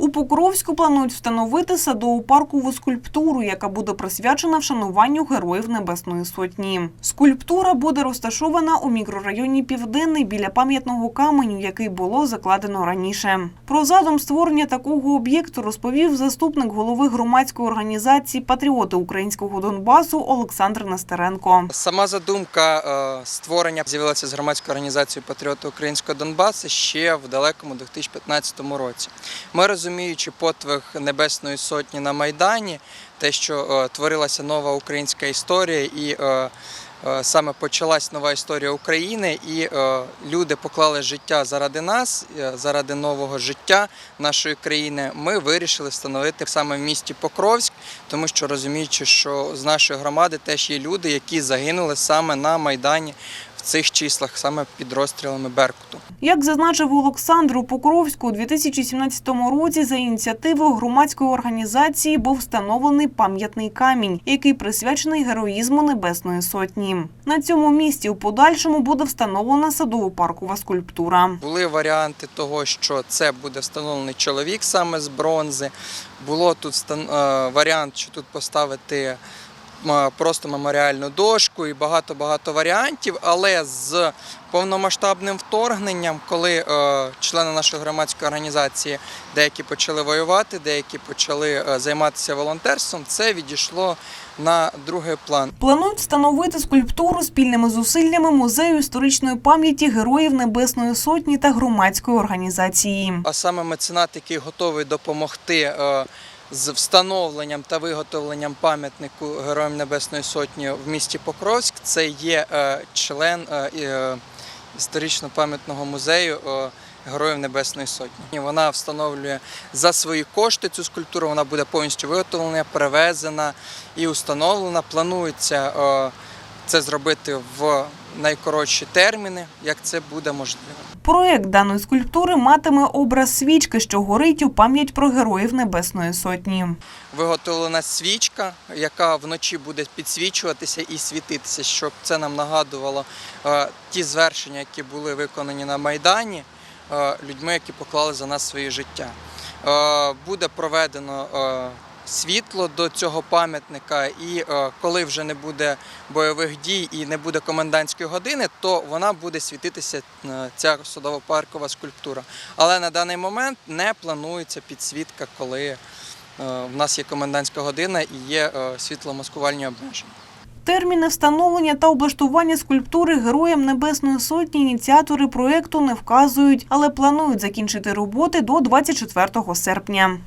У Покровську планують встановити садову паркову скульптуру, яка буде присвячена вшануванню героїв Небесної Сотні. Скульптура буде розташована у мікрорайоні Південний біля пам'ятного каменю, який було закладено раніше. Про задум створення такого об'єкту розповів заступник голови громадської організації Патріоти українського Донбасу Олександр Нестеренко. Сама задумка е, створення з'явилася з громадською організацією Патріоти Українського Донбасу ще в далекому 2015 році. Ми розуміючи подвиг Небесної Сотні на Майдані, те, що е, творилася нова українська історія, і е, е, саме почалась нова історія України, і люди поклали життя заради нас, заради нового життя нашої країни. Ми вирішили встановити саме в місті Покровськ, тому що розуміючи, що з нашої громади теж є люди, які загинули саме на Майдані цих числах, саме під розстрілами Беркуту. Як зазначив Олександр у Покровську, у 2017 році за ініціативою громадської організації був встановлений пам'ятний камінь, який присвячений героїзму Небесної Сотні. На цьому місці у подальшому буде встановлена садово-паркова скульптура. Були варіанти того, що це буде встановлений чоловік саме з бронзи. Було тут е, варіант, що тут поставити просто меморіальну дошку і багато-багато варіантів. Але з повномасштабним вторгненням, коли е, члени нашої громадської організації деякі почали воювати, деякі почали е, займатися волонтерством, це відійшло на другий план. Планують встановити скульптуру спільними зусиллями музею історичної пам'яті героїв Небесної Сотні та громадської організації. а саме меценат, який готовий допомогти е, з встановленням та виготовленням пам'ятнику Героям Небесної Сотні в місті Покровськ, це є е, член е, е, історично-пам'ятного музею. Героїв Небесної Сотні. Вона встановлює за свої кошти цю скульптуру, вона буде повністю виготовлена, перевезена і установлена. Планується це зробити в найкоротші терміни, як це буде можливо. Проект даної скульптури матиме образ свічки, що горить у пам'ять про героїв Небесної Сотні. виготовлена свічка, яка вночі буде підсвічуватися і світитися, щоб це нам нагадувало е, ті звершення, які були виконані на Майдані е, людьми, які поклали за нас своє життя. Е, буде проведено світло до цього пам'ятника, і е, коли вже не буде бойових дій і не буде комендантської години, то вона буде світитися е, ця судово-паркова скульптура. Але на даний момент не планується підсвітка, коли е, в нас є комендантська година і є світломаскувальні обмеження. Терміни встановлення та облаштування скульптури Героям Небесної Сотні ініціатори проекту не вказують, але планують закінчити роботи до 24 серпня.